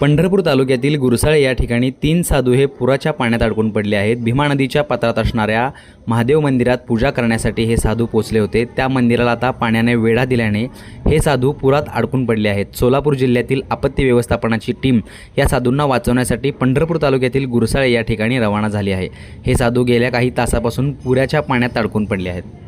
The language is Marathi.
पंढरपूर तालुक्यातील गुरसाळे या ठिकाणी तीन साधू हे पुराच्या पाण्यात अडकून पडले आहेत. भीमा नदीच्या पात्रात असणाऱ्या महादेव मंदिरात पूजा करण्यासाठी हे साधू पोचले होते. त्या मंदिराला आता पाण्याने वेढा दिल्याने हे साधू पुरात अडकून पडले आहेत. सोलापूर जिल्ह्यातील आपत्ती व्यवस्थापनाची टीम या साधूंना वाचवण्यासाठी पंढरपूर तालुक्यातील गुरसाळे या ठिकाणी रवाना झाली आहे. हे साधू गेल्या काही तासापासून पुराच्या पाण्यात अडकून पडले आहेत.